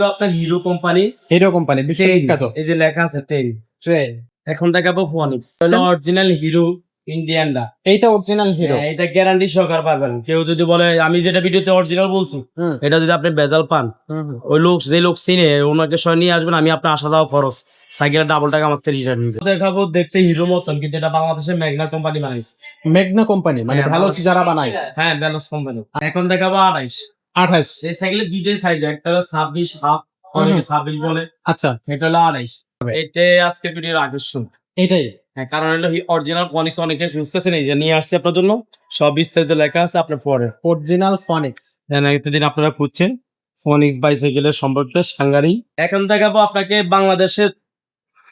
হলো আপনার hero company. Hero company বিশ্ববিখ্যাত এই যে লেখা আছে টেন ট্রেন এখন দেখাবো ফোনিক্স হলো অরিজিনাল হিরো ইন্ডিয়ানটা এইটা অরিজিনাল হিরো এটা গ্যারান্টি সহকার পাবেন। কেউ যদি বলে আমি যেটা ভিডিওতে অরিজিনাল বলছি এটা যদি আপনি বেজাল পান ওই লোক যে লোক চিনে ওনাকে সহ নিয়ে আসবেন আমি আপনার আসা যাওয়া খরচ। সাইকেলের ডাবল টাকা আমার থেকে হিসাব নিবে। দেখাবো দেখতে হিরো মতন কিন্তু এটা বাংলাদেশের মেঘনা কোম্পানি বানাইছে। মেঘনা কোম্পানি মানে ভালো। যারা বানায়। হ্যাঁ ব্যালেন্স কোম্পানি। এখন দেখাবো আড়াইশ। আঠাশ। এই সাইকেলের দুইটাই সাইড একটা হলো ছাব্বিশ হাফ অনেকে ছাব্বিশ বলে আচ্ছা। এটা হলো আড়াইশ এটাই আজকে ভিডিওর আকর্ষণ। এটাই। হ্যাঁ কারণ হলো অরিজিনাল ফনিক্স অনেকে বুঝতেছেন এই যে নিয়ে আসছে আপনার জন্য সব বিস্তারিত লেখা আছে আপনার পরে। অরিজিনাল ফনিক্স হ্যাঁ এতদিন আপনারা খুঁজছেন ফোনিক্স বাইসাইকেলের সম্পর্কে সাংগারি এখন দেখাবো আপনাকে বাংলাদেশের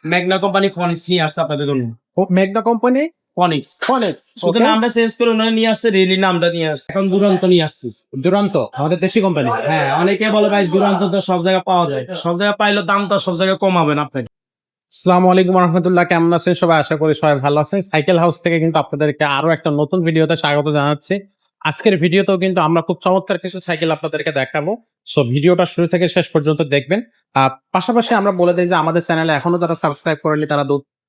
ম্যাগনা কোম্পানি ফোনিক্স নিয়ে আসছে আপনাদের জন্য। মেঘনা কোম্পানি? ফোনিক্স ফনিক্স শুধু নামটা চেঞ্জ করে ওনারা নিয়ে আসছে রিলি নামটা নিয়ে আসছে। এখন দুরন্ত নিয়ে আসছে। দুরন্ত? আমাদের দেশি কোম্পানি হ্যাঁ অনেকে বলে ভাই দুরন্ত তো সব জায়গায় পাওয়া যায়। সব জায়গায় পাইলে দাম তো সব জায়গায় কমাবেন আপনাকে। আসসালামু আলাইকুম রহমতুল্লাহ কেমন আছেন? সবাই আশা করি সবাই ভালো আছেন। সাইকেল হাউস থেকে কিন্তু আপনাদেরকে আরও একটা নতুন ভিডিওতে স্বাগত জানাচ্ছি। আজকের ভিডিওতেও কিন্তু আমরা খুব চমৎকার কিছু সাইকেল আপনাদেরকে দেখাবো। সো ভিডিওটা শুরু থেকে শেষ পর্যন্ত দেখবেন। আর পাশাপাশি আমরা বলে দিই যে আমাদের চ্যানেলে এখনও যারা সাবস্ক্রাইব করেনি তারা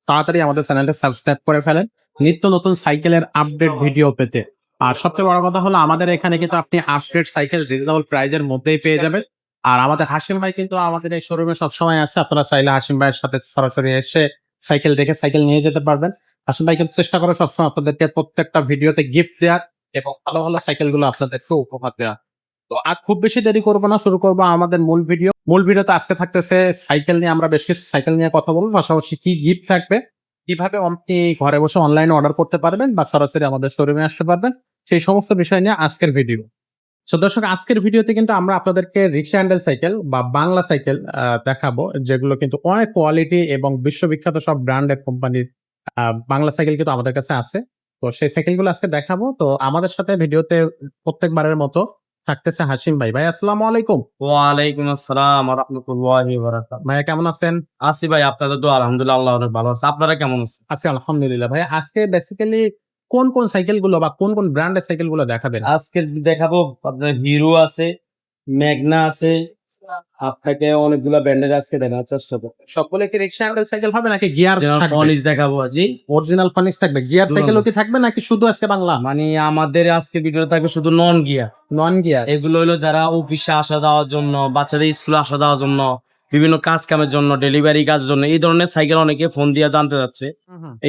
তাড়াতাড়ি আমাদের চ্যানেলটা সাবস্ক্রাইব করে ফেলেন। নিত্য নতুন সাইকেলের আপডেট ভিডিও পেতে। আর সবচেয়ে বড় কথা হলো আমাদের এখানে কিন্তু আপনি আপডেট সাইকেল রিজনেবল প্রাইজের মধ্যেই পেয়ে যাবেন। আর আমাদের হাসিম ভাই কিন্তু আমাদের এই শোরুমে সবসময় আছে। আপনারা চাইলে হাসিম ভাইয়ের সাথে সরাসরি এসে সাইকেল দেখে সাইকেল নিয়ে যেতে পারবেন। হাসিম ভাই কিন্তু চেষ্টা করে সবসময় আপনাদেরকে প্রত্যেকটা ভিডিওতে গিফট দেওয়ার এবং ভালো ভালো সাইকেলগুলো আপনাদেরকে উপহার দেওয়া তো আর খুব বেশি দেরি করব না শুরু করব আমাদের মূল ভিডিও মূল ভিডিওতে আজকে থাকতেছে সাইকেল নিয়ে আমরা বেশ কিছু সাইকেল নিয়ে কথা বলব পাশাপাশি কি গিফট থাকবে কীভাবে আপনি ঘরে বসে অনলাইনে অর্ডার করতে পারবেন বা সরাসরি আমাদের শোরুমে আসতে পারবেন, সেই সমস্ত বিষয় নিয়ে আজকের ভিডিও তো দর্শক, আজকের ভিডিওতে কিন্তু আমরা আপনাদেরকে রিক্সা হ্যান্ডেল সাইকেল বা বাংলা সাইকেল দেখাবো, যেগুলো কিন্তু অনেক কোয়ালিটি এবং বিশ্ববিখ্যাত সব ব্র্যান্ডের কোম্পানির বাংলা সাইকেল কিন্তু আমাদের কাছে আছে। তো সেই সাইকেলগুলো আজকে দেখাবো। তো আমাদের সাথে ভিডিওতে প্রত্যেকবারের মতো থাকতেছে হাসিম ভাই। ভাই আসসালামু আলাইকুম। ওয়ালাইকুম আসসালাম রাহমাতুল্লাহি ওয়া বারাকাতুহু ভাইয়া কেমন আছেন? আছি ভাই আপনাদের তো আলহামদুলিল্লাহ আল্লাহ অনেক ভালো আছে। আপনারা কেমন আছেন? আছি আলহামদুলিল্লাহ। ভাই আজকে বেসিক্যালি কোন কোন সাইকেলগুলো বা কোন কোন ব্র্যান্ডের সাইকেলগুলো দেখাবেন? আজকে দেখাবো আপনার হিরো আছে ম্যাগনা আছে আপনাকে অনেকগুলো ব্যান্ডেজ আজকে দেখার চেষ্টা করব। সকলে কি রিক্সা হ্যান্ডেল সাইকেল হবে নাকি গিয়ার থাকবে? ফনিক্স দেখাবো আজি। অরিজিনাল ফনিক্স থাকবে। গিয়ার সাইকেল সাইকেলও কি থাকবে নাকি শুধু আজকে বাংলা? মানে আমাদের আজকে ভিডিও থাকবে শুধু নন গিয়ার নন গিয়ার এগুলো হলো যারা অফিসে আসা যাওয়ার জন্য বাচ্চাদের স্কুলে আসা যাওয়ার জন্য বিভিন্ন কাজ কামের জন্য ডেলিভারি কাজের জন্য এই ধরনের সাইকেল অনেকে ফোন দিয়ে জানতে যাচ্ছে।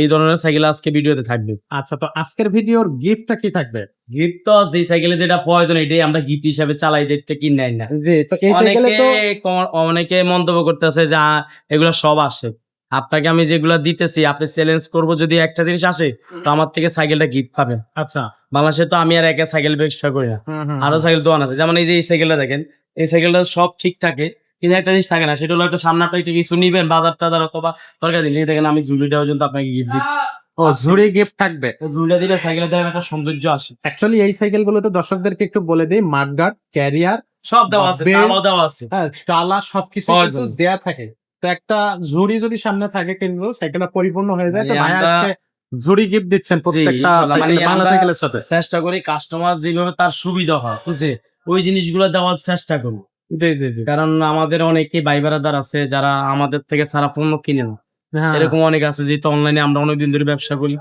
এই ধরনের সাইকেল আজকে ভিডিওতে থাকবে। আচ্ছা তো আজকের ভিডিওর গিফটটা কি থাকবে? গিফট তো যে সাইকেলে যেটা প্রয়োজন এটাই আমরা গিফট হিসাবে চালাই দেখতে কিনে নেই না। অনেকে অনেকে মন্তব্য করতেছে যে এগুলো সব আসে। আপনাকে আমি যেগুলো দিতেছি আপনি চ্যালেঞ্জ করব যদি একটা জিনিস আসে তো আমার থেকে সাইকেলটা গিফট পাবেন। আচ্ছা। বাংলাদেশে তো আমি আর একা সাইকেল ব্যবসা করি না। আরও সাইকেল দোকান আছে। যেমন এই যে এই সাইকেলটা দেখেন এই সাইকেলটা সব ঠিক থাকে কিন্তু একটা জিনিস থাকে না সেটা হলো একটা সামনে আপনার কিছু নিবেন বাজার টাজার অথবা দরকার দিলে দেখেন আমি ঝুলিটা পর্যন্ত আপনাকে গিফট দিচ্ছি। ও ঝুড়ি গিফট থাকবে? তো ঝুলিটা দিলে সাইকেলের দেখেন একটা সৌন্দর্য আসে। অ্যাকচুয়ালি এই সাইকেল গুলোতে দর্শকদেরকে একটু বলে দিই মাঠগার্ড ক্যারিয়ার সব দেওয়া আছে। তালাও দেওয়া আছে। হ্যাঁ টালা সবকিছু। দেয়া থাকে। তো একটা ঝুড়ি যদি সামনে থাকে কিন্তু সাইকেলটা পরিপূর্ণ হয়ে যায় তো ভাই আজকে ঝুড়ি গিফট দিচ্ছেন প্রত্যেকটা মানে বাংলা সাইকেলের সাথে। চেষ্টা করি কাস্টমার যেভাবে তার সুবিধা হয় বুঝছে ওই জিনিসগুলো দেওয়ার চেষ্টা করব। জি জি জি। কারণ আমাদের অনেকে ভাই বারাদার আছে যারা আমাদের থেকে সারা পণ্য কিনে না। হ্যাঁ, এরকম অনেক আছে যেহেতু অনলাইনে আমরা অনেকদিন ধরে ব্যবসা করি।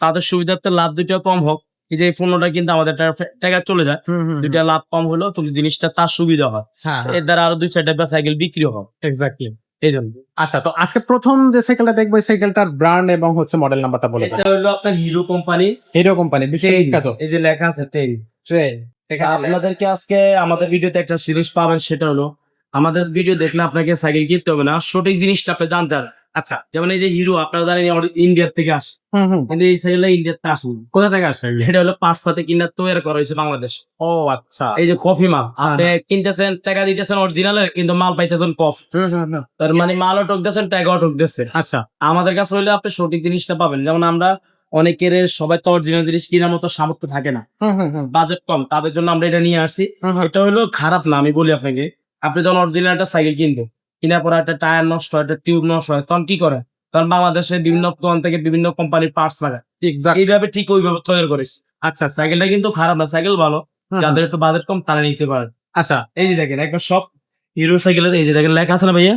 তাদের সুবিধার্থে লাভ দুইটা কম হোক। এই যে পণ্যটা কিন্তু আমাদের টাকা চলে যায়। দুইটা লাভ কম হলো তুমি জিনিসটা তার সুবিধা হয়। হ্যাঁ এর দ্বারা আরও দুই চারটা সাইকেল বিক্রি হয়। এক্স্যাক্টলি এই জন্য। আচ্ছা তো আজকে প্রথম যে সাইকেলটা দেখব সাইকেলটার ব্র্যান্ড এবং হচ্ছে মডেল নাম্বারটা বলে এটা হলো আপনার হিরো কোম্পানি হিরো কোম্পানি বিশ্ববিখ্যাত এই যে লেখা আছে টেন ট্রেন আপনাদেরকে আজকে আমাদের ভিডিওতে একটা জিনিস পাবেন সেটা হলো আমাদের ভিডিও দেখলে আপনাকে সাইকেল কিনতে হবে না। সঠিক জিনিসটা আপনি জানতে হবে আচ্ছা। যেমন এই যে হিরো আপনারা জানেন ইন্ডিয়ার থেকে আসে। কিন্তু এই সাইকেলটা ইন্ডিয়াতে আসেনি কোথা থেকে আসবে এটা হলো পাঁচ পাতে কিনা তৈরি করা হয়েছে বাংলাদেশ। ও আচ্ছা। এই যে কফি মাল হ্যাঁ, আপনি কিনতেছেন টাকা দিতেছেন অরিজিনালের কিন্তু মাল পাইতেছেন কফ। হুম। তার মানে মালও ঠকতেছেন টাকাও ঠকতেছে। আচ্ছা। আমাদের কাছে হইলে আপনি সঠিক জিনিসটা পাবেন। যেমন আমরা অনেকের সবাই তো অরিজিনাল জিনিস কেনার মতো সামর্থ্য থাকে না। বাজেট কম তাদের জন্য আমরা এটা নিয়ে আসছি। এটা হলো খারাপ না আমি বলি আপনাকে। আপনি যখন অরিজিনাল একটা সাইকেল কিনবেন কেনার পর একটা টায়ার নষ্ট হয় একটা টিউব নষ্ট হয় তখন কি করে কারণ বাংলাদেশে বিভিন্ন দোকান থেকে বিভিন্ন কোম্পানির পার্টস লাগায়। এইভাবে ঠিক ওইভাবে তৈরি করিস। আচ্ছা সাইকেলটা কিন্তু খারাপ না সাইকেল ভালো। যাদের একটু বাজেট কম তারা নিতে পারে। আচ্ছা। এই যে দেখেন একটা সব হিরো সাইকেলের এই যে দেখেন লেখা আছে না ভাইয়া?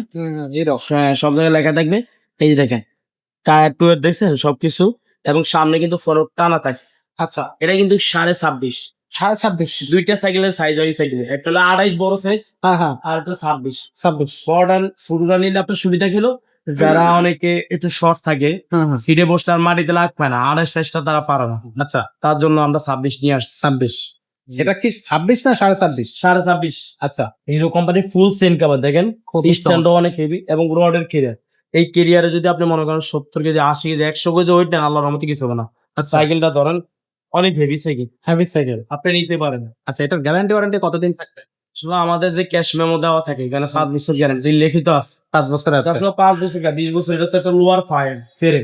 হ্যাঁ সব জায়গায় লেখা থাকবে। এই যে দেখেন টায়ার টুয়ার দেখছেন সবকিছু? এবং সামনে কিন্তু ফরক টানা থাকে। আচ্ছা। এটা কিন্তু সাড়ে ছাব্বিশ। সাড়ে ছাব্বিশ। দুইটা সাইকেলের সাইজ হয় সাইকেল একটা হলো আড়াইশ বড় সাইজ হ্যাঁ হ্যাঁ। আর একটা ছাব্বিশ। ছাব্বিশ। বর্ডার শুরুটা নিলে আপনার সুবিধা ছিল যারা অনেকে একটু শর্ট থাকে সিটে বসলে আর মাটিতে লাগবে না। আড়াইশ সাইজটা তারা পারে না। আচ্ছা। তার জন্য আমরা ছাব্বিশ নিয়ে আসছি। ছাব্বিশ। এটা কি ছাব্বিশ না সাড়ে ছাব্বিশ? সাড়ে ছাব্বিশ। আচ্ছা। হিরো কোম্পানির ফুল সেন কাভার দেখেন? স্ট্যান্ডও অনেক হেভি এবং রডের কেরিয়ার এই কেরিয়ারে যদি আপনি মনে করেন সত্তর কেজি আশি কেজি একশো কেজি ওয়েট নেন আল্লাহর রহমতে কিছু হবে না। আচ্ছা। সাইকেলটা ধরেন অনেক হেভি সাইকেল হেভি সাইকেল আপনি নিতে পারেন। আচ্ছা এটার গ্যারান্টি ওয়ারেন্টি কতদিন থাকবে? আসলে আমাদের যে ক্যাশ মেমো দেওয়া থাকে এখানে পাঁচ বছর গ্যারান্টি লিখিত আছে। পাঁচ বছর আছে। আসলে পাঁচ বছর বিশ বছর এটা তো একটা লোয়ার ফাইন ফেরে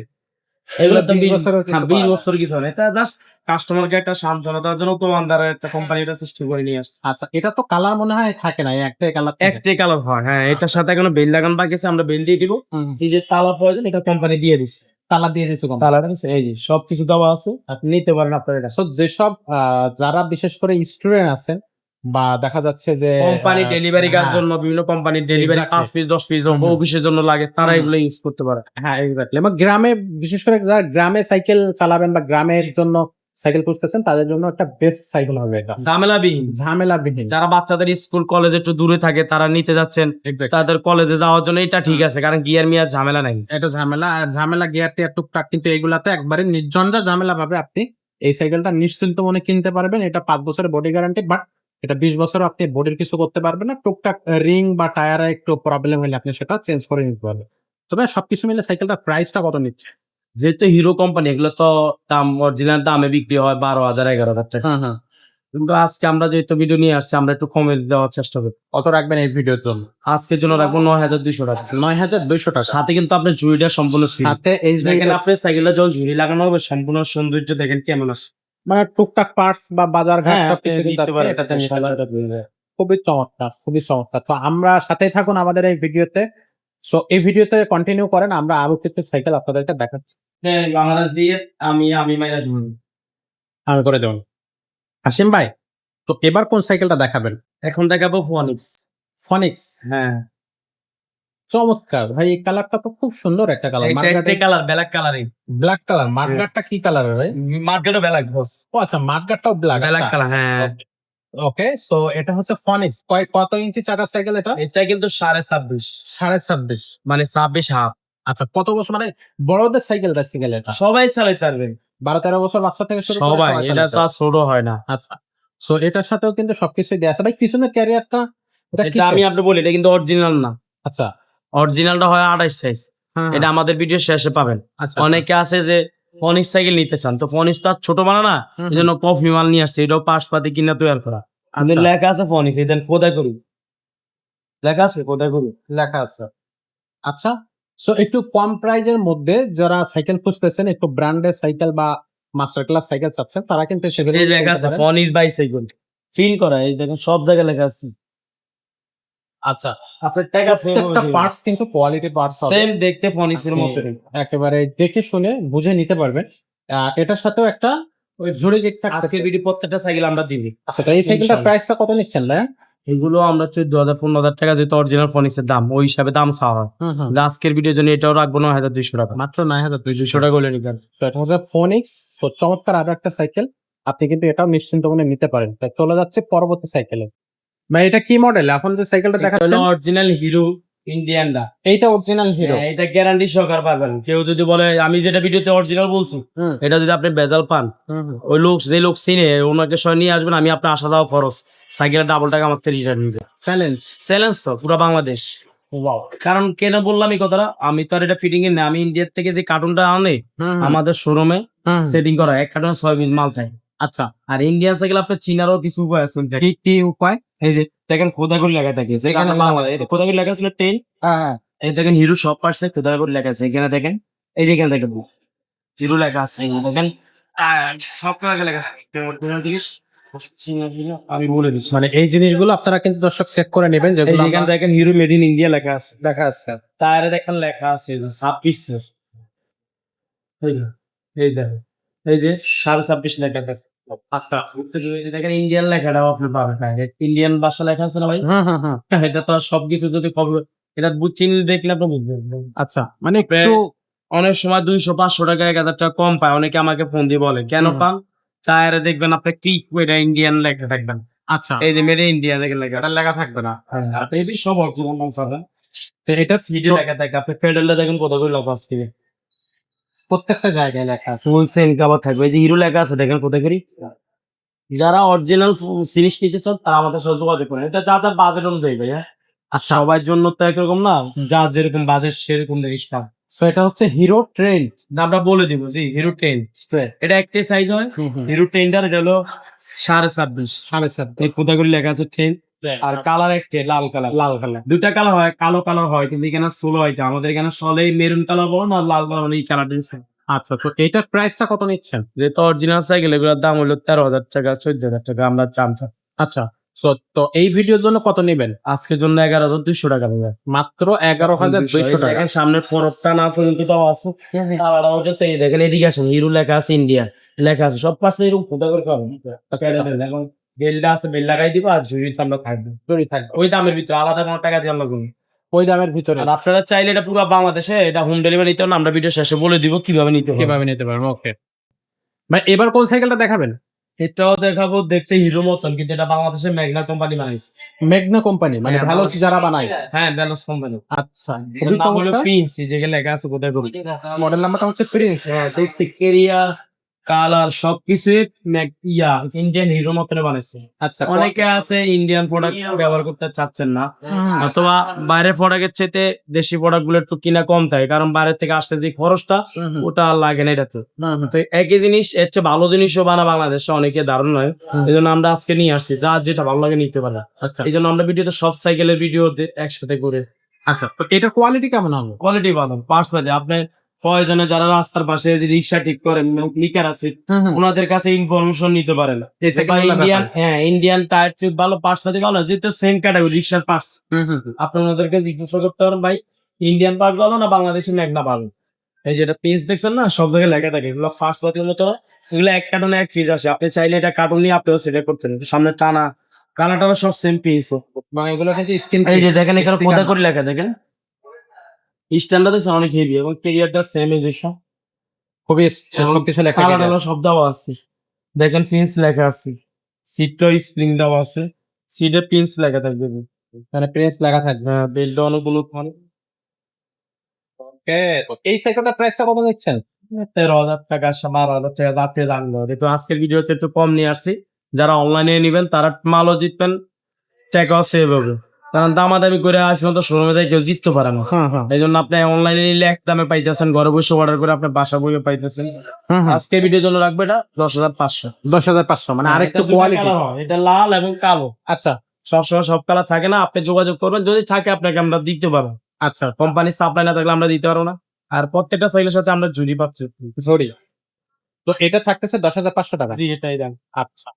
এগুলো তো বিশ বছরের কিছু হ্যাঁ, বিশ পাওয়া বছর কিছু না এটা জাস্ট কাস্টমারকে একটা সান্ত্বনা জন্য তোমার একটা কোম্পানিটা সৃষ্টি করে নিয়ে আসছে। আচ্ছা এটা তো কালার মনে হয় থাকে না একটাই কালার একটাই কালার হয় হ্যাঁ এটার সাথে এখনও বেল লাগান বাকি আছে আমরা বেল দিয়ে দিব। এই যে তালা প্রয়োজন এটা কোম্পানি দিয়ে দিচ্ছে কালার দিয়ে দিয়েছে কোম্পানি তালাটা এই যে সবকিছু দেওয়া আছে আচ্ছা। নিতে পারেন আপনারা এটা। যেসব যারা বিশেষ করে স্টুডেন্ট আছেন বা দেখা যাচ্ছে যে কোম্পানি ডেলিভারি কার হ্যাঁ, জন্য বিভিন্ন কোম্পানির ডেলিভারি. পাঁচ পিস দশ পিস। অফিসের জন্য লাগে তারা এগুলো ইউজ করতে পারে। হ্যাঁ এক্স্যাক্টলি এবং গ্রামে বিশেষ করে যারা গ্রামে সাইকেল চালাবেন বা গ্রামের জন্য সাইকেল খুঁজতেছেন তাদের জন্য একটা বেস্ট সাইকেল হবে এটা। ঝামেলাবিহীন। ঝামেলা বিহীন যারা বাচ্চাদের স্কুল কলেজ একটু দূরে থাকে তারা নিতে যাচ্ছেন তাদের কলেজে যাওয়ার জন্য এটা ঠিক আছে কারণ গিয়ার মিয়ার ঝামেলা নাই। এটা ঝামেলা আর ঝামেলা গিয়ার টিয়ার টুকটাক কিন্তু এগুলাতে একবারে নির্ঝঞ্ঝা ঝামেলা ভাবে আপনি এই সাইকেলটা নিশ্চিন্ত মনে কিনতে পারবেন এটা পাঁচ বছরের বডি গ্যারান্টি বাট এটা বিশ বছর আপনি বডির কিছু করতে পারবেন না। টুকটাক রিং বা টায়ারে একটু প্রবলেম হলে আপনি সেটা চেঞ্জ করে নিতে পারবেন। তবে সবকিছু মিলে সাইকেলটার প্রাইসটা কত নিচ্ছে? যেহেতু হিরো কোম্পানি এগুলো তো দাম অরিজিনাল দামে বিক্রি হয় বারো হাজার এগারো হাজার টাকা। হ্যাঁ হ্যাঁ। কিন্তু আজকে আমরা যেহেতু ভিডিও নিয়ে আসছি আমরা একটু কমে দেওয়ার চেষ্টা করি কত রাখবেন এই ভিডিওর জন্য? আজকের জন্য রাখব নয় হাজার দুইশো টাকা। নয় হাজার দুইশো টাকা। সাথে কিন্তু আপনার জুড়িটা সম্পূর্ণ সাথে এই দেখেন আপনার সাইকেলটা যখন ঝুড়ি লাগানো হবে সম্পূর্ণ সৌন্দর্য দেখেন কেমন আসে মানে টুকটাক পার্টস বা বাজার ঘাট হ্যাঁ, সবকিছু দেয়। খুবই চমৎকার খুবই চমৎকার। তো আমরা সাথেই থাকুন আমাদের এই ভিডিওতে। সো এই ভিডিওতে কন্টিনিউ করেন আমরা আরও কিছু সাইকেল আপনাদেরকে দেখাচ্ছি। হ্যাঁ, বাংলাদেশ দিয়ে আমি আমি মাইনা দিব। আমি করে দেবেন হাসিম ভাই তো এবার কোন সাইকেলটা দেখাবেন? এখন দেখাবো ফোনিক্স ফনিক্স হ্যাঁ। চমৎকার। ভাই এই কালারটা তো খুব সুন্দর একটা কালার। একটা colour black colouring black colour. মার্কারটা কি কালার ভাই? মার্কেটে ব্ল্যাক বস ও আচ্ছা মার্কারটাও ব্ল্যাক। ব্ল্যাক কালার হ্যাঁ। ওকে সো এটা হচ্ছে ফনিক্স কয় কত ইঞ্চি চাকার সাইকেল এটা? এটা কিন্তু সাড়ে ছাব্বিশ। সাড়ে ছাব্বিশ। মানে ছাব্বিশ হাফ। আচ্ছা কত বছর মানে বড়দের সাইকেল সাইকেল এটা? সবাই চালাইতে পারবেন বারো তেরো বছর বাচ্চা থেকে শুরু সবাই এটা তো ছোট হয় না। আচ্ছা সো এটার সাথেও কিন্তু সবকিছুই দেয়া আছে। ভাই পিছনের ক্যারিয়ারটা এটা এটা আমি আপনি বলি এটা কিন্তু অরিজিনাল না। আচ্ছা অরিজিনালটা হয় আঠাইশ সাইজ হ্যাঁ, এটা আমাদের ভিডিও শেষে পাবেন। আচ্ছা অনেকে আছে যে ফনিক্স সাইকেল নিতে চান। তো ফনিক্স তো আর ছোট বানা না এই জন্য কফি মাল নিয়ে আসছে। এটাও পার্টস পাতি কিনা তৈরি করা। আমাদের আচ্ছা, লেখা আছে ফনিক্স এই দেন কোথায় করি? লেখা আছে? কোথায় করি? লেখা আছে। আচ্ছা সো একটু কম প্রাইজের মধ্যে যারা সাইকেল খুঁজতেছেন একটু ব্র্যান্ডের সাইকেল বা মাস্টার ক্লাস সাইকেল চাচ্ছেন তারা কিন্তু সেগুলো লেখা আছে ফনিক্স বাইসাইকেল ফিল করা এই দেখেন সব জায়গায় লেখা আছে। আচ্ছা আপনার টাকা সেম পার্টস কিন্তু কোয়ালিটি পার্টস সেম দেখতে আপনি- মতো একেবারে দেখে শুনে বুঝে নিতে পারবেন। এটার সাথেও একটা ওই ঝুড়ি গিট থাকছে ভিডিও প্রত্যেকটা সাইকেল আমরা দিবি আচ্ছা এই সাইকেলটার প্রাইসটা কত নিচ্ছেন ভাই এগুলো আমরা চোদ্দ হাজার পনেরো হাজার টাকা যেহেতু অরিজিনাল ফনিক্স এর দাম ওই হিসাবে দাম চাওয়া হয়। আজকের ভিডিওর জন্য এটাও রাখব নয় হাজার দুইশো টাকা। মাত্র নয় হাজার দুইশো টাকা হলে নিবেন ফোনিক্স চমৎকার আরও একটা সাইকেল আপনি কিন্তু এটাও নিশ্চিন্ত মনে নিতে পারেন। তাই চলে যাচ্ছে পরবর্তী সাইকেলে ভাই এটা কি মডেল এখন যে সাইকেলটা দেখাচ্ছেন? অরিজিনাল হিরো ইন্ডিয়ানটা এইটা অরিজিনাল হিরো এটা গ্যারান্টি সহকার পাবেন। কেউ যদি বলে আমি যেটা ভিডিওতে অরিজিনাল বলছি এটা যদি আপনি বেজাল পান। ওই লোক যে লোক চিনে ওনাকে সহ নিয়ে আসবেন আমি আপনার আসা যাওয়া খরচ। সাইকেলের ডাবল টাকা আমার থেকে রিটার্ন নিবে। চ্যালেঞ্জ চ্যালেঞ্জ তো পুরো বাংলাদেশ। কারণ কেন বললাম এই কথাটা? আমি তো আর এটা ফিটিং এর না আমি ইন্ডিয়ার থেকে যে কার্টুনটা আনে আমাদের শোরুমে। সেটিং করা এক কার্টুন ছয় পিস মাল থাকে। আচ্ছা আর ইন্ডিয়ান সাইকেল আপনার চীনারও কিছু উপায় আছে। কি কি উপায়? এই যে দেখেন খোদাগুড়ি লেখা থাকে এখানে এখানে বাংলা এই খোদাগুড়ি লেখা ছিল টেন হ্যাঁ হ্যাঁ। এই দেখেন হিরো সব পার্টসে খোদাগুড়ি লেখা আছে এখানে দেখেন। এই যে এখানে দেখেন হিরো লেখা আছে এই যে দেখেন। সব জায়গায় লেখা? জিনিস আমি বলে দিচ্ছি মানে এই জিনিসগুলো আপনারা কিন্তু দর্শক চেক করে নেবেন যেগুলো এখানে দেখেন হিরো মেড ইন ইন্ডিয়া লেখা আছে। দেখা যাচ্ছে টায়ারে দেখেন লেখা আছে ছাব্বিশ এই দেখেন এই যে সাড়ে ছাব্বিশ লেখা আছে। আচ্ছা দেখেন ইন্ডিয়ান লেখাটাও আপনি পাবেন। ইন্ডিয়ান ভাষা লেখা আছে না ভাই? হ্যাঁ হ্যাঁ হ্যাঁ। এটা তো সবকিছু যদি খবর এটা চিনি দেখলে আপনি বুঝবেন। আচ্ছা মানে একটু অনেক সময় দুইশো পাঁচশো টাকা এক হাজার টাকা কম পায়। অনেকে আমাকে ফোন দিয়ে বলে কেন। পান? টায়ারে দেখবেন আপনি ক্লিক এটা ইন্ডিয়ান লেখা থাকবেন। আচ্ছা। এই যে মেরে ইন্ডিয়ান লেখা লেখা লেখা থাকবে না। আপনি এই সব অরিজিনাল নাম পাবেন। এটা সিডি লেখা থাকে আপনি পেডেলটা দেখেন কত করে লেখা আছে প্রত্যেকটা জায়গায় লেখা আছে। ফুল সেন কাভার থাকবে। এই যে হিরো লেখা আছে দেখেন কোথায় করি যারা অরিজিনাল জিনিস নিতে চান তারা আমাদের সাথে যোগাযোগ করেন। এটা যা যার বাজেট অনুযায়ী ভাইয়া। আর সবার জন্য তো একরকম না যা যেরকম বাজেট সেরকম জিনিস পান সো এটা হচ্ছে হিরো ট্রেন্ড আমরা বলে দিব জি হিরো টেন এটা একটাই সাইজ হয়। হিরো টেনটার এটা হলো সাড়ে ছাব্বিশ। সাড়ে এই কোথায় করে লেখা আছে টেন আর কালার একটা লাল কালার লাল কালার দুটা কালার হয় কালো কালার হয় কিন্তু এখানে সোলো হয় আমাদের এখানে সলে মেরুন কালার বলো না লাল কালার মানে এই কালার দিয়েছে আচ্ছা তো এইটার প্রাইসটা কত নিচ্ছেন? যেহেতু অরিজিনাল সাইকেল এগুলোর দাম হলো তেরো হাজার টাকা চোদ্দ হাজার টাকা আমরা চামচা আচ্ছা তো এই ভিডিওর জন্য কত নেবেন? আজকের জন্য এগারো হাজার দুইশো টাকা দেবে মাত্র এগারো হাজার দুইশো টাকা। সামনে ফরতটা না পর্যন্ত তাও আছে। কালারটা হচ্ছে এই দেখেন এদিকে আসেন হিরো লেখা আছে ইন্ডিয়া লেখা আছে সব পাশে এরকম ফুটা করে পাবেন এখন বেলটা আছে বেল লাগাই দিবা আর ঝুড়িতে আমরা থাকব। জড়ি থাকবে। ওই দামের ভিতরে আলাদা কোনো টাকা দিয়ে আমরা ওই দামের ভিতরে। আর আপনারা চাইলে এটা পুরো বাংলাদেশে এটা হোম ডেলিভারি নিতে আমরা ভিডিও শেষে বলে দিব কীভাবে নিতে হবে। কীভাবে নিতে পারবেন ওকে। ভাই এবার কোন সাইকেলটা দেখাবেন? এটাও দেখাবো দেখতে হিরো মতন কিন্তু এটা বাংলাদেশের মেঘনা কোম্পানি বানাইছে। মেঘনা কোম্পানি মানে ভালো। যারা বানায়। হ্যাঁ ব্যালেন্স কোম্পানি আচ্ছা নাম হলো প্রিন্স যেখানে লেখা আছে কোথায় মডেল নাম্বারটা হচ্ছে প্রিন্স হ্যাঁ দেখতে কেরিয়া কালার সবকিছু ইয়া ইন্ডিয়ান হিরো মতন বানাইছে। আচ্ছা অনেকে আছে ইন্ডিয়ান প্রোডাক্ট ব্যবহার করতে চাচ্ছেন না। অথবা বাইরের প্রোডাক্টের চেয়ে দেশি প্রোডাক্টগুলো একটু কিনা কম থাকে কারণ বাইরে থেকে আসতে যে খরচটা ওটা আর লাগে না এটাতে। তো একই জিনিস এর চেয়ে ভালো জিনিসও বানা বাংলাদেশে অনেকে দারুণ নয় এই জন্য আমরা আজকে নিয়ে আসছি যা যেটা ভালো লাগে নিতে পারে। আচ্ছা। এই জন্য আমরা ভিডিওতে সব সাইকেলের ভিডিও একসাথে করে আচ্ছা তো এটার কোয়ালিটি কেমন হবে? কোয়ালিটি ভালো পার্স আপনি প্রয়োজনে যারা রাস্তার পাশে যে রিক্সা ঠিক করেন লিকার আছে ওনাদের কাছে ইনফরমেশন নিতে এই সাইকেল ইন্ডিয়ান হ্যাঁ ইন্ডিয়ান টায়ার টিউব ভালো পার্স পাতি ভালো যেহেতু সেম ক্যাটাগরি রিক্সার পার্স আপনি ওনাদেরকে জিজ্ঞাসা করতে পারেন ভাই ইন্ডিয়ান পার্ট ভালো না বাংলাদেশি ম্যাগনা ভালো এই যেটা পেজ দেখছেন না সব জায়গায় লেখা থাকে। এগুলো ফার্স্ট পাতির মতো না। এগুলো এক কার্টনে এক পিস আসে। আপনি চাইলে এটা কার্টুন নিয়ে আপনিও সেটা করতে পারেন। সামনে টানা। টানা সব সেম পিস মানে এগুলো কিন্তু এই যে দেখেন এখানে কোথা করে লেখা দেখেন। স্ট্যান্ডার্ড আছে অনেক হেভি এবং কেরিয়ারটা সেম যে সব। খুবই লেখা কালার সব দেওয়া আছে। দেখেন পিন্স লেখা আছে। সিটটা স্প্রিং দেওয়া আছে। সিটে পিন্স লেখা থাকবে। মানে প্রেস লেখা থাকবে। হ্যাঁ বেল্ট অনেকগুলো মানে। এই সাইকেলটার প্রাইসটা কত দিচ্ছেন? তেরো হাজার টাকা বারো হাজার টাকা রাত্রে দাম ধরে তো আজকের ভিডিওতে একটু কম নিয়ে আসছি। যারা অনলাইনে নেবেন তারা মালও জিতবেন টাকাও সেভ হবে। কারণ দামাদামি করে আসবেন তো শোরুমে যাই কেউ জিততে পারে না। হ্যাঁ হ্যাঁ। এই জন্য আপনি অনলাইনে নিলে এক দামে পাইতেছেন ঘরে বসে অর্ডার করে আপনি বাসা বইয়ে পাইতেছেন। আজকের ভিডিওর জন্য রাখবে এটা দশ হাজার পাঁচশো। দশ হাজার পাঁচশো মানে আরেকটু কোয়ালিটি এটা লাল এবং কালো। আচ্ছা। সবসময় সব কালার থাকে না আপনি যোগাযোগ করবেন যদি থাকে আপনাকে আমরা দিতে পারব। আচ্ছা। কোম্পানির সাপ্লাই না থাকলে আমরা দিতে পারব না। আর প্রত্যেকটা সাইকেলের সাথে আমরা ঝুড়ি পাচ্ছি। সরি তো এটা থাকতেছে দশ হাজার পাঁচশো টাকা? জি এটাই দাম আচ্ছা।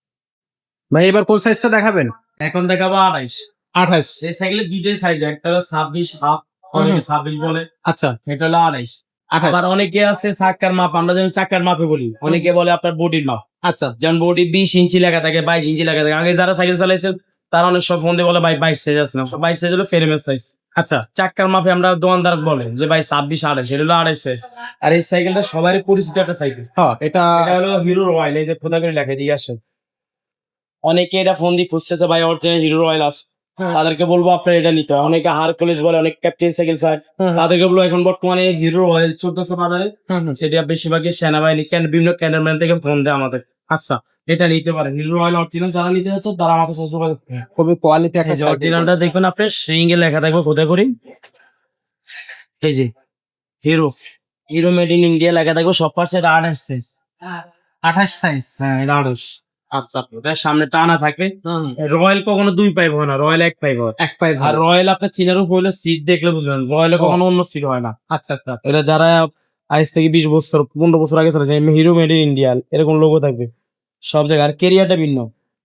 ভাই এবার কোন সাইজটা দেখাবেন? এখন দেখাবো আড়াইশ। আঠাশ। এই সাইকেলে দুইটাই সাইজ একটা হলো ছাব্বিশ হাফ অনেকে ছাব্বিশ বলে আচ্ছা। এটা হলো আড়াইশ আবার অনেকে আছে চাক্কার মাপ আমরা যেমন চাক্কার মাপে বলি অনেকে বলে আপনার বডির মাপ আচ্ছা। যেমন বডি বিশ ইঞ্চি লেখা থাকে বাইশ ইঞ্চি লেখা থাকে। আগে যারা সাইকেল চালাইছে তারা অনেক সব ফোন দিয়ে বলে ভাই বাইশ সাইজ আছে না। বাইশ সাইজ হলো ফ্রেমের সাইজ আচ্ছা। চাক্কার মাপে আমরা দোকানদার বলে যে ভাই ছাব্বিশ আড়াইশ এটা হলো আড়াইশ সাইজ আর এই সাইকেলটা সবারই পরিচিত একটা সাইকেল হ্যাঁ এটা হলো হিরো রয়্যাল এই যে খোদা করে লেখা দিয়ে আসে। অনেকে এটা ফোন দিয়ে খুঁজতেছে ভাই অরিজিনাল হিরো রয়্যাল আছে। তাদেরকে বলব আপনার এটা নিতে হয়। অনেকে হারকুলিস বলে অনেক ক্যাপ্টেন সাইকেল চায় তাদেরকে বলব এখন বর্তমানে হিরো রয়্যাল চলতেছে বাজারে হুম, হুম। সেটা বেশিরভাগই সেনাবাহিনী কেন বিভিন্ন ক্যান্ডারম্যান থেকে ফোন দেয় আমাদের। আচ্ছা এটা নিতে পারেন। হিরো রয়্যাল অরিজিনাল যারা নিতে হচ্ছে তারা আমাকে সাথে যোগাযোগ খুবই কোয়ালিটি একটা অরিজিনালটা দেখবেন আপনার স্ট্রিং এ লেখা থাকবে কোথায় করি? এই যে Hero. Hero made in India লেখা থাকবে সব পাশে এটা আঠাশ সাইজ আঠাশ সাইজ হ্যাঁ এটা আঠাশ। আচ্ছা। ওটার সামনে টানা থাকবে রয়্যাল কখনো দুই পাইপ হয় না রয়্যাল এক পাইপ হয়। এক পাইপ আর রয়্যাল আপনার চিনার উপর হলে সিট দেখলে বুঝবেন রয়্যালে। কখনো অন্য সিট হয় না। আচ্ছা আচ্ছা। এটা যারা আজ থেকে বিশ বছর পনেরো বছর আগে চালাচ্ছে হিরো মেড ইন ইন্ডিয়া এরকম লোগো থাকবে। সব জায়গায় আর কেরিয়ারটা ভিন্ন।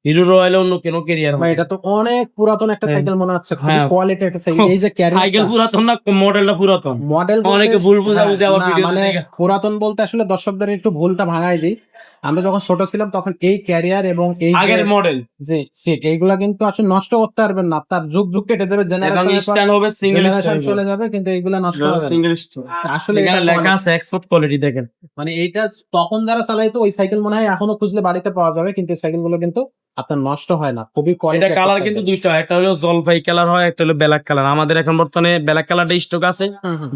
হিরো রয়্যাল অন্য কেন কেরিয়ার ভাই এটা তো অনেক পুরাতন একটা হ্যাঁ। সাইকেল মনে হচ্ছে হ্যাঁ। কোয়ালিটি একটা সাইকেল এই যে সাইকেল পুরাতন না মডেলটা পুরাতন। মডেল অনেকে ভুল বুঝাবুঝি আবার ভিডিওতে মানে পুরাতন বলতে আসলে দর্শকদের একটু ভুলটা ভাঙাই দিই। আমরা যখন ছোট ছিলাম তখন এই ক্যারিয়ার এবং এই আগের মডেল যে সিট এইগুলা কিন্তু আসলে নষ্ট করতে পারবেন না। তার যুগ যুগ কেটে যাবে জেনারেশন স্ট্যান্ড হবে সিঙ্গেল চলে যাবে কিন্তু এইগুলা নষ্ট হবে সিঙ্গেল আসলে এটা লেখা মানে- আছে এক্সপোর্ট কোয়ালিটি দেখেন। মানে এইটা তখন যারা চালাইতো ওই সাইকেল মনে হয় এখনও খুঁজলে বাড়িতে পাওয়া যাবে কিন্তু সাইকেলগুলো কিন্তু আপনার নষ্ট হয় না খুবই এটা কালার কিন্তু দুইটা একটা হলো জলপাই কালার হয় একটা হলো ব্ল্যাক কালার আমাদের এখন বর্তমানে ব্ল্যাক কালারটা স্টক আছে।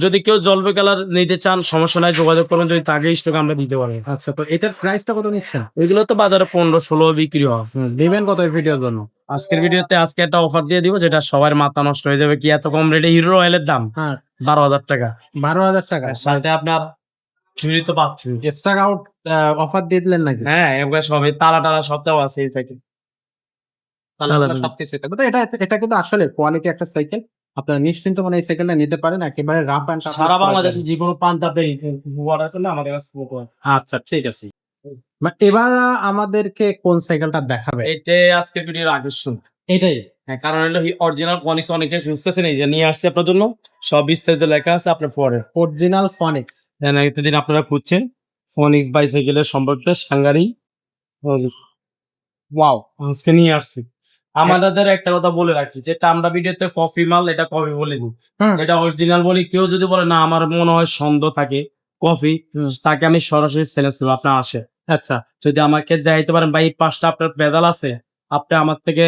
যদি কেউ জলপাই কালার নিতে চান সমস্যা নাই যোগাযোগ করবেন যদি তাকে স্টক আমরা দিতে পারি। আচ্ছা তো এটার প্রাইসটা কত নিচ্ছেন? এগুলো তো বাজারে পনেরো ষোলো বিক্রি হয়। দিবেন কত এই ভিডিওর জন্য? আজকের ভিডিওতে আজকে একটা অফার দিয়ে দিব যেটা সবার মাথা নষ্ট হয়ে যাবে কি এত কম রেটে হিরো রয়্যালের দাম? হ্যাঁ। বারো হাজার টাকা। বারো হাজার টাকা। সাথে আপনার চুরি তো পাচ্ছেন স্টাক আউট অফার দিয়ে দিলেন নাকি? হ্যাঁ একবার সবই তালা টালা সবটাও আছে এই প্যাকেট আপনার সবকিছু এটা এটা কিন্তু আসলে কোয়ালিটি একটা সাইকেল আপনারা নিশ্চিন্ত মানে এই সাইকেলটা নিতে পারেন একেবারে রাফ অ্যান্ড সারা বাংলাদেশে যে কোনো পান্তা অর্ডার করলে আমাদের কাছে আচ্ছা ঠিক আছে। এবার আমাদেরকে কোন সাইকেলটা দেখাবে? আজকের ভিডিওর আকর্ষণ এটাই। হ্যাঁ কারণ হলো অরিজিনাল ফনিক্স অনেকে খুঁজতেছেন এই যে নিয়ে আসছে আপনার জন্য। সব বিস্তারিত লেখা আছে আপনার পরে। অরিজিনাল ফনিক্স এতদিন আপনারা খুঁজছেন ফনিক্স বাইসাইকেলের সম্পর্কে সাংগারি। ওয়াও আজকে নিয়ে আসছি। আমাদের একটা কথা বলে রাখি যেটা আমরা ভিডিওতে কফি মাল এটা কফি বলে দিই হুম। এটা অরিজিনাল বলি কেউ যদি বলে না আমার মনে হয় সন্দেহ থাকে কফি তাকে আমি সরাসরি সেলেন্স দেবো আপনার আসে। আচ্ছা। যদি আমাকে যাইতে পারেন ভাই এই পাঁচটা আপনার পেদাল আছে আপনি আমার থেকে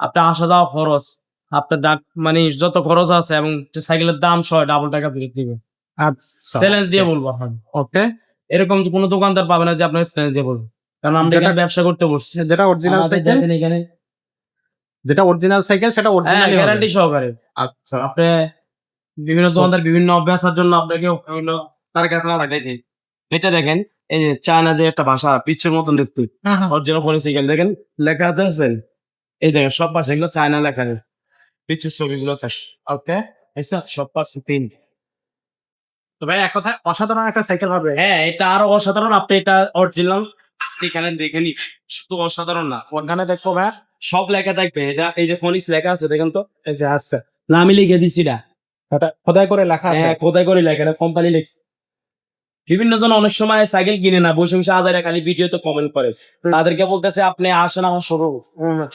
আপনার আসা যাওয়া খরচ আপনার মানে যত খরচ আছে এবং সাইকেলের দাম সহ ডাবল টাকা ফেরত দিবে আচ্ছা চ্যালেঞ্জ দিয়ে বলব ওকে। এরকম তো কোনো দোকানদার পাবে না যে আপনার চ্যালেঞ্জ দিয়ে বলব। কারণ আমরা যেটা- এখানে ব্যবসা করতে বসছি। যেটা অরিজিনাল সাইকেল এখানে। যেটা অরিজিনাল সাইকেল সেটা অরিজিনাল গ্যারান্টি সহকারে। আচ্ছা। আপনি বিভিন্ন দোকানদার বিভিন্ন অভ্যাসের জন্য আপনাকে বিভিন্ন তার কাছে না এটা দেখেন এই যে চায়না যে একটা ভাষা পিচ্ছের মতন দেখতে। অরিজিনাল ফোন সাইকেল দেখেন লেখা আছে এই দেখেন সব পাশে এগুলো চায়না লেখা। পিচ্ছের ছবিগুলো থাকে ওকে। এসব সব পাশে তিন। তো ভাই এক কথা অসাধারণ একটা সাইকেল হবে। হ্যাঁ এটা আরও অসাধারণ। আপনি এটা অরিজিনাল এখানে দেখে নি শুধু অসাধারণ না। ওখানে দেখব ভাই? সব লেখা থাকবে। এটা এই যে ফোনিক্স লেখা আছে দেখেন তো। এই যে আছে। না আমি লিখে দিছি না। খোদাই করে লেখা আছে। হ্যাঁ কোথায় করে লেখা। কোম্পানি লিখছে। বিভিন্ন জন অনেক সময় সাইকেল কিনে না। বসে বসে আদারে খালি ভিডিওতে কমেন্ট করে। তাদেরকে বলতেছে আপনি আসেন আমার শুরু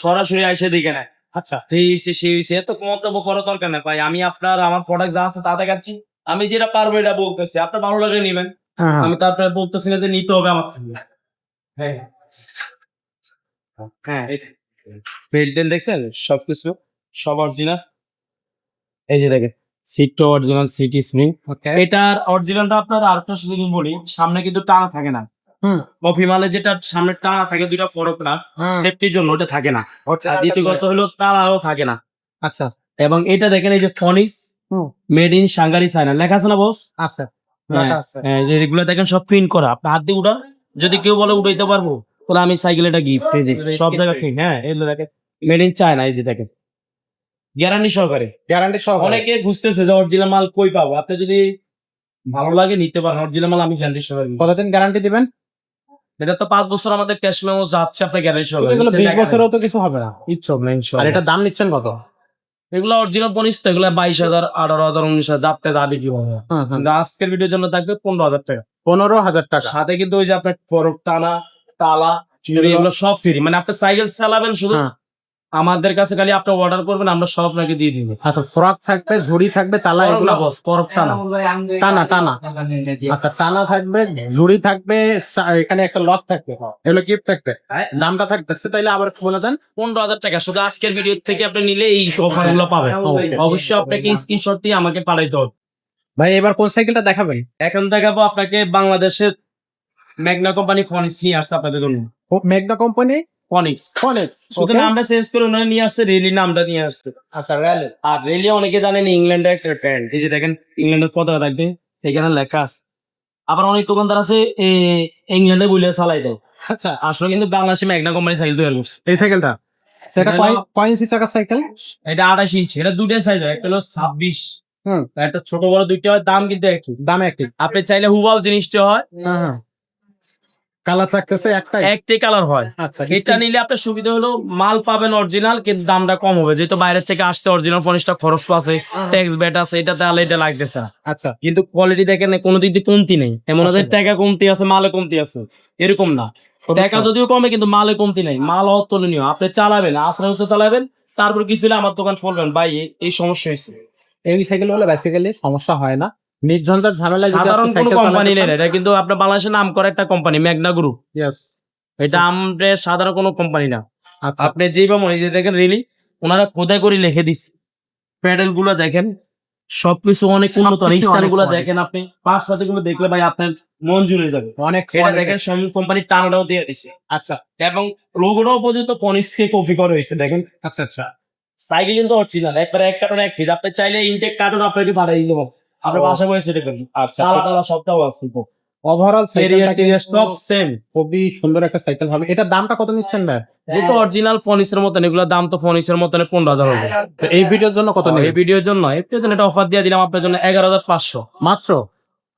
সরাসরি এসে দেখে নেয় আচ্ছা। এই হইছে, সেই হইছে, এত মন্তব্য করার দরকার নেই। ভাই আমি আপনার আমার প্রোডাক্ট যা আছে তা দেখাচ্ছি। আমি যেটা পারব এটা বলতেছি। আপনার ভালো লাগে নিবেন। হ্যাঁ, আমি তারপরে বলতেছি না যে নিতে হবে আমার হ্যাঁ। হ্যাঁ বেল্ট দেখছেন? সবকিছু। সব অরিজিনাল এই যে দেখেন সিটটা অরিজিনাল সিটি স্প্রিং এটার অরিজিনালটা আপনার আরেকটা যদি বলি সামনে কিন্তু টানা থাকে না। হুম। কফি যেটা সামনে টানা থাকে দুইটা ফরক না সেফটির জন্য ওটা থাকে না। আর দ্বিতীয় কথা হলো তারাও থাকে না। আচ্ছা। এবং এটা দেখেন এই যে ফনিস। মেড ইন সাঙ্গারি চায়না লেখা আছে না বস আছে। হ্যাঁ, যে এগুলো দেখেন সব প্রিন্ট করা। আপনি হাত দিয়ে উঠান। যদি কেউ বলে উঠাইতে পারব? তাহলে আমি সাইকেল এটা গিফট এই যে সব জায়গা করে। হ্যাঁ এগুলো দেখেন মেড ইন চায়না এই যে দেখেন। গ্যারান্টি সহকারে। গ্যারান্টি সহ অনেকে বুঝতেছে যে অরিজিনাল মাল কই পাবো। আপনি যদি ভালো লাগে নিতে পারেন। অরিজিনাল মাল আমি গ্যারান্টি সহকারে। কতদিন গ্যারান্টি দিবেন? এটা তো পাঁচ বছর আমাদের ক্যাশ মেমো যাচ্ছে আপনার গ্যারান্টি সহকারে বিশ বছরেও তো কিছু হবে না। ইচ্ছু হবে না আর এটা দাম নিচ্ছেন কত? এগুলো অরিজিনাল পনিস তো এগুলো বাইশ হাজার আঠারো হাজার উনিশ হাজার আপনার দাবি কি হবে। কিন্তু আজকের ভিডিওর জন্য থাকবে পনেরো হাজার টাকা। পনেরো হাজার টাকা। সাথে কিন্তু ওই যে আপনার ফরক টানা তালা চুরি এগুলো সব ফ্রি মানে আপনি সাইকেল চালাবেন শুধু হ্যাঁ। আমাদের কাছে খালি আপনি অর্ডার করবেন আমরা সব আপনাকে দিয়ে দিব। আচ্ছা ফ্রক থাকবে ঝুড়ি থাকবে তালা এগুলো না বস ফরক টানা। টানা টানা। আচ্ছা টানা থাকবে ঝুড়ি থাকবে এখানে একটা লক থাকবে। এগুলো গিফট থাকবে। হ্যাঁ। দামটা থাকবে তাইলে আবার একটু বলে দেন। পনেরো হাজার টাকা শুধু আজকের ভিডিও থেকে আপনি নিলে এই অফারগুলো পাবেন. অবশ্যই আপনাকে স্ক্রিনশট দিয়ে আমাকে পাঠাইতে হবে। ভাই এবার কোন সাইকেলটা দেখাবেন? এখন দেখাবো আপনাকে বাংলাদেশের ম্যাগনা কোম্পানি ফনিক্স নিয়ে আসছে আপনাদের জন্য। Magna company? ফনিক্স ফলেক্স শুধু নামটা চেঞ্জ করে ওনারা নিয়ে আসছে রেলি নামটা নিয়ে আসছে। আচ্ছা র্যালি আর রেলি অনেকে জানেন ইংল্যান্ডের একটা ব্র্যান্ড এই যে দেখেন ইংল্যান্ডের পতাকা থাকবে এখানে লেখা আছে। আবার অনেক দোকানদার আছে ইংল্যান্ডে বলে চালাই দেয়। আচ্ছা। আসলে কিন্তু বাংলাদেশে ম্যাগনা কোম্পানি সাইকেল তৈরি করছে। এই সাইকেলটা সেটা কয় ইঞ্চি চাকা সাইকেল এটা আঠাশ ইঞ্চি এটা দুটাই সাইজ হয় একটা হলো ছাব্বিশ। হুম। একটা ছোট বড় দুইটা হয় দাম কিন্তু একই। দাম একই। আপনি চাইলে হুবাও জিনিসটা হয়। হ্যাঁ হ্যাঁ। কালার থাকতেছে একটাই? একটাই কালার হয়। আচ্ছা এটা নিলে আপনার সুবিধা হলো মাল পাবেন অরিজিনাল কিন্তু দামটা কম হবে। যেহেতু বাইরের থেকে আসতে অরিজিনাল ফর্নিশটা খরচ আছে ট্যাক্স ব্যাট আছে এটা তাহলে এটা লাগতেছে আচ্ছা। কিন্তু কোয়ালিটি দেখেন কোনো দিক দিয়ে কমতি নেই। এমন ওদের আসলে। টাকা কমতি আছে মালে কমতি আছে এরকম না। টাকা যদিও কমে কিন্তু মালে কমতি নেই। মাল অতুলনীয়। আপনি চালাবেন আশ্রয় হচ্ছে চালাবেন তারপর কিছু হলে আমার দোকান খুলবেন ভাই এই- এই সমস্যা হয়েছে। এই সাইকেল হলে বেসিক্যালি সমস্যা হয় না। নির্ঝঞ্ঝাট ঝামেলা সাধারণ কোনো কোম্পানি নেই এটা কিন্তু আপনার বাংলাদেশের নাম করা একটা কোম্পানি ম্যাগনা গ্রুপ Yes. এটা আমাদের সাধারণ কোনো কোম্পানি না। আচ্ছা। আপনি যেই মনে যে দেখেন রিলি ওনারা খোদাই করে লিখে দিচ্ছে প্যাডেলগুলো দেখেন সবকিছু অনেক উন্নত। স্টাইলগুলো দেখেন আপনি পাঁচ সাথে গুলো দেখলে ভাই আপনার মন জুড়ে যাবে। অনেক এটা দেখেন সব কোম্পানির টানাটাও দিয়ে দিচ্ছে আচ্ছা। এবং লোগোটাও পর্যন্ত পনিক্সকে কপি করা হয়েছে দেখেন। আচ্ছা আচ্ছা। সাইকেল কিন্তু অরিজিনাল একবারে এক কার্টন এক পিস আপনি চাইলে ইনটেক কার্টন আপনাকে পাঠিয়ে দিতে পারব ও। বাসা সেটা করুন আচ্ছা তালা টালা সবটাও আছে ওভারঅল টেরিয়া সব সেম খুবই সুন্দর একটা সাইকেল হবে। এটা দামটা কত নিচ্ছেন ভাই? যেহেতু অরিজিনাল ফনিক্সের মতন এগুলোর দাম তো ফনিক্সের মতন পনেরো হাজার হবে। তো এই ভিডিওর জন্য কত এই ভিডিওর জন্য এর জন্য একটা অফার দিয়ে দিলাম আপনার জন্য এগারো হাজার পাঁচশো। মাত্র?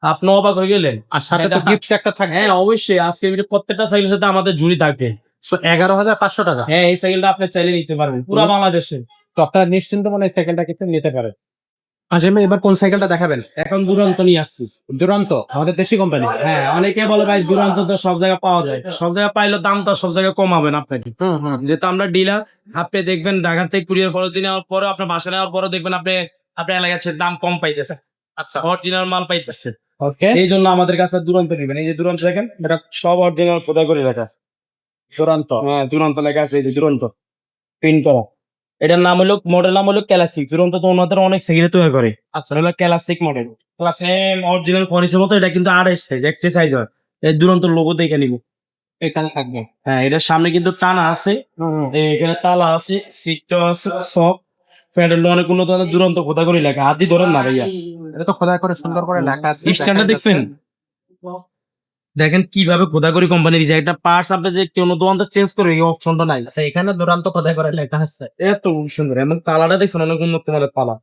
আপনি অবাক হয়ে গেলেন। আর সাথে তো এটা- গিফট একটা থাকবে। হ্যাঁ অবশ্যই। আজকে ভিডিও প্রত্যেকটা সাইকেলের সাথে আমাদের জুড়ি থাকবে এগারো হাজার পাঁচশো টাকা? হ্যাঁ এই সাইকেলটা আপনি চাইলে নিতে পারবেন। পুরো বাংলাদেশে। তো আপনারা নিশ্চিন্ত মনে এই সাইকেলটা কিন্তু নিতে পারেন। আচ্ছা এবার- এবার কোন সাইকেলটা দেখাবেন? এখন দুরন্ত নিয়ে আসছি। দুরান্ত? আমাদের দেশি কোম্পানি হ্যাঁ অনেকে বলে ভাই দুরন্ত তো সব জায়গায় পাওয়া যায়। সব জায়গায় পাইলে দাম তো সব জায়গায় কমাবেন আপনাকে। হুম হুম। যেহেতু আমরা ডিলার আপনি দেখবেন ঢাকা থেকে কুরিয়ার দিনে নেওয়ার পরে আপনার বাসা নেওয়ার পরে দেখবেন আপনি আপনার এলাকার দাম কম পাইতেছে। আচ্ছা। অরিজিনাল মাল পাইতেছে। ওকে এই জন্য আমাদের কাছে দুরন্ত নেবেন। এই যে দুরন্ত দেখেন এটা সব অরিজিনাল খোদা করে লেখা। দুরান্ত। হ্যাঁ দুরন্ত লেখা আছে এই যে দুরন্ত। প্রিন্ট করা। এটার নাম হলো মডেল নাম হলো ক্লাসিক দুরন্ত তো ওনাদের অনেক সেকেন্ড তৈরি করে। আচ্ছা হলো ক্লাসিক মডেল সেম অরিজিনাল ফনিসের মতো এটা কিন্তু আড়াইশ সাইজ একটি সাইজ হয়। এই দুরন্ত লোগো দেখে নিব। এখানে থাকবে। হ্যাঁ এটার সামনে কিন্তু টানা আছে। এই এখানে তালা আছে সিটটা আছে সব। প্যাডেল অনেক উন্নত দুরন্ত খোদা করে লেখা। হাত দিয়ে ধরেন না ভাইয়া। এটা তো খোদাই করে সুন্দর করে লেখা আছে স্ট্যান্ডার্ড দেখছেন। দেখেন কীভাবে খোদাগরি কোম্পানি দিয়েছে একটা পার্টস আপনি যে কোনো দোকানটা চেঞ্জ করবে এই অপশনটা নাই। আচ্ছা এখানে দুরান্ত খোদাই করে লেখা আছে। এত সুন্দর এবং তালাটা দেখছেন অনেক উন্নত মানের তালা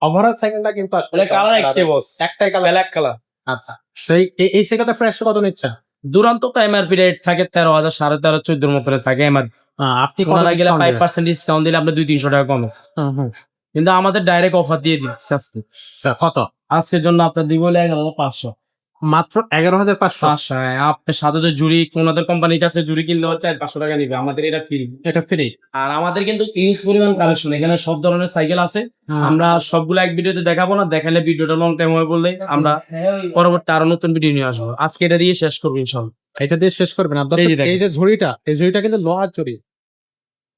ওভারঅল সাইকেলটা কিন্তু আসলে কালার একটি বস একটাই কালার ব্ল্যাক কালার আচ্ছা সেই এই- সাইকেলটা প্রাইস কত নিচ্ছে? দুরান্ত তো এমআরপি রেট থাকে তেরো হাজার সাড়ে তেরো চোদ্দোর মতো থাকে এমআরপি আপনি কত ওনারা গেলে ফাইভ পার্সেন্ট ডিসকাউন্ট দিলে আপনি দুই তিনশো টাকা কমে। কিন্তু আমাদের ডাইরেক্ট অফার দিয়ে দিচ্ছে আজকে। আচ্ছা, কত? আজকের জন্য আপনার দিব হলে এগারো হাজার পাঁচশো। মাত্র এগারো হাজার পাঁচশো। হ্যাঁ আপনার সাথে যে জুড়ি ওনাদের কোম্পানির কাছে জুড়ি কিনলে হচ্ছে চার পাঁচশো টাকা নিবে আমাদের এটা ফ্রি এটা ফ্রি আর আমাদের কিন্তু ইউজ পরিমাণ কালেকশন এখানে সব ধরনের সাইকেল আছে। আমরা সবগুলো এক ভিডিওতে দেখাবো না দেখালে ভিডিওটা লং টাইম হয়ে বললে আমরা পরবর্তী আরও নতুন ভিডিও নিয়ে আসব। আজকে এটা দিয়ে শেষ করব ইনশাল্লাহ এটা দিয়ে শেষ করবেন। যে এই যে ঝুড়িটা এই ঝুড়িটা কিন্তু লোহার ঝুড়ি।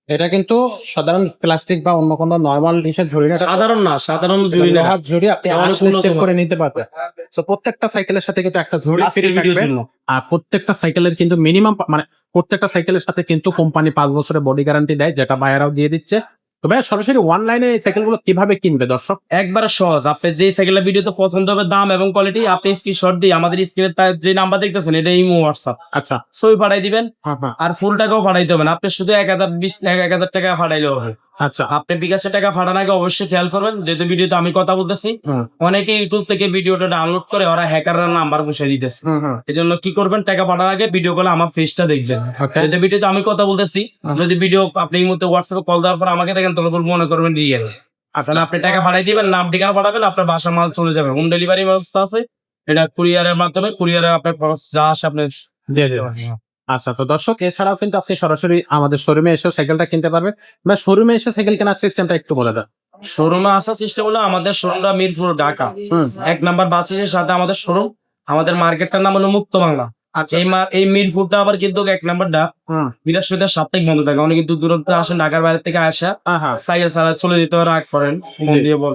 এটা কিন্তু সাধারণ প্লাস্টিক বা অন্য কোনো নর্মাল জিনিসের ঝুড়ি না সাধারণ না সাধারণ ঝুড়ি না। হাত ঝুড়ি আপনি আসলে চেক করে নিতে পারবেন। তো প্রত্যেকটা সাইকেলের সাথে কিন্তু একটা ঝুড়ি থাকবে। জন্য। আর প্রত্যেকটা সাইকেলের কিন্তু মিনিমাম মানে প্রত্যেকটা সাইকেলের সাথে কিন্তু কোম্পানি পাঁচ বছরের বডি গ্যারান্টি দেয় যেটা বায়ারাও দিয়ে দিচ্ছে। তো ভাই সরাসরি অনলাইনে এই সাইকেলগুলো কীভাবে কিনবে দর্শক? একবারে সহজ। আপনি যে সাইকেলের ভিডিওতে পছন্দ হবে দাম এবং কোয়ালিটি আপনি স্ক্রিনশট দিয়ে আমাদের স্ক্রিনে যে নাম্বার দেখতেছেন এটা ইমো হোয়াটসঅ্যাপ আচ্ছা। ছবি পাঠাই দিবেন হ্যাঁ হ্যাঁ। আর ফুল টাকাও পাঠাইতে হবে না। আপনি শুধু এক হাজার বিশ এক হাজার টাকা পাঠাইলেও হবে। আচ্ছা আপনি বিকাশে টাকা ফাটার আগে অবশ্যই খেয়াল করবেন যেহেতু ভিডিওতে আমি কথা বলতেছি অনেকে ইউটিউব থেকে ভিডিওটা ডাউনলোড করে ওরা হ্যাকাররা নাম্বার বসিয়ে দিতেছে। হুম হুম এই জন্য কি করবেন টাকা পাঠার আগে ভিডিও কলে আমার ফেসটা দেখবেন। যেহেতু ভিডিওতে আমি কথা বলতেছি যদি ভিডিও আপনি এই মুহূর্তে হোয়াটসঅ্যাপে কল দেওয়ার পর আমাকে দেখেন তখন মনে করবেন রিয়েল আপনার আপনি টাকা পাঠাই দিবেন নাম ঠিকানা পাঠাবেন আপনার বাসা মাল চলে যাবে। হোম ডেলিভারি ব্যবস্থা আছে। এটা কুরিয়ারের মাধ্যমে কুরিয়ারে আপনার যা আসে আপনি দিয়ে দেবেন। আচ্ছা তো দর্শক এছাড়াও কিন্তু আপনি সরাসরি আমাদের শোরুমে এসে সাইকেলটা কিনতে পারবেন। বা শোরুমে এসে সাইকেল কেনার সিস্টেমটা একটু বলে দেন। শোরুমে আসার সিস্টেম হলো আমাদের শোরুমটা মিরপুর ঢাকা। হুম। এক নাম্বার বাসের সাথে আমাদের শোরুম আমাদের মার্কেটটার নাম হলো মুক্ত বাংলা। এই মা- এই মিরপুরটা আবার কিন্তু এক নাম্বারটা। হুম। বৃহস্পতিবার সাপ্তাহিক বন্ধ থাকে। অনেক কিন্তু দূরত্ব আসেন ঢাকার বাইরে থেকে আসা। সাইকেল সারা চলে যেতে পারে রাগ করেন। ফোন দিয়ে বল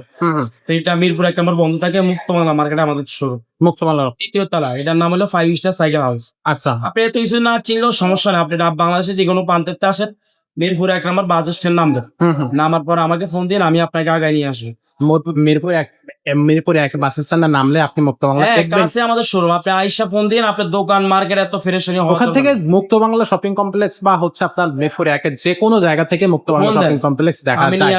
তো এটা মিরপুর এক নম্বর বন্ধ থাকে মুক্ত বাংলা মার্কেটে আমাদের শুরু মুক্তমালা। তৃতীয় তলা। এটার নাম হলো ফাইভ স্টার সাইকেল হাউস আচ্ছা। আপনি এত কিছু না চিনলেও সমস্যা নেই। আপনি বাংলাদেশে যে কোনো প্রান্তেতে আসেন মিরপুর এক নাম্বার বাস স্ট্যান্ড নামবেন নামার পর আমাকে ফোন দিন আমি আপনাকে আগায় নিয়ে আসব। মিরপুর এক মিরপুর এক বাস স্ট্যান্ডে নামলে আপনি মুক্তবাংলা হ্যাঁ দেখবেন। কাছে আমাদের শোরুম আপনি আইসা ফোন দিন আপনার দোকান মার্কেট এত ফ্রেশ ওখান থেকে মুক্ত বাংলা শপিং কমপ্লেক্স বা হচ্ছে আপনার মিরপুর একের যে কোনো জায়গা থেকে মুক্ত বাংলা শপিং কমপ্লেক্স দেখা যায়।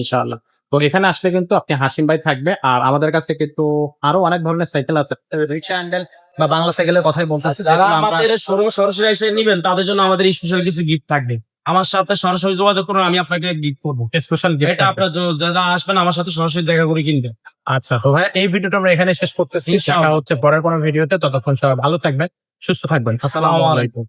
ইনশাআল্লাহ। তো এখানে আসলে কিন্তু আপনি হাসিম ভাই থাকবে আর আমাদের কাছে কিন্তু আরও অনেক ধরনের সাইকেল আছে। রিক্সা হ্যান্ডেল বা বাংলা সাইকেলের কথাই বলতেছি যারা আমাদের শোরুম সরাসরি এসে নিবেন তাদের জন্য আমাদের স্পেশাল কিছু গিফট থাকবে। আমার সাথে সরাসরি যোগাযোগ করুন আমি আপনাকে গিফট করব। স্পেশাল গিফট এটা আপনার জ- যারা আসবেন আমার সাথে সরাসরি দেখা করে কিনবেন আচ্ছা তো ভাই এই ভিডিওটা আমরা এখানে শেষ করতেছি। ইনশাআল্লাহ। দেখা হচ্ছে পরের কোনো ভিডিওতে। ততক্ষণ সবাই ভালো থাকবেন সুস্থ থাকবেন। আসসালামু আসসালামু আলাইকুম।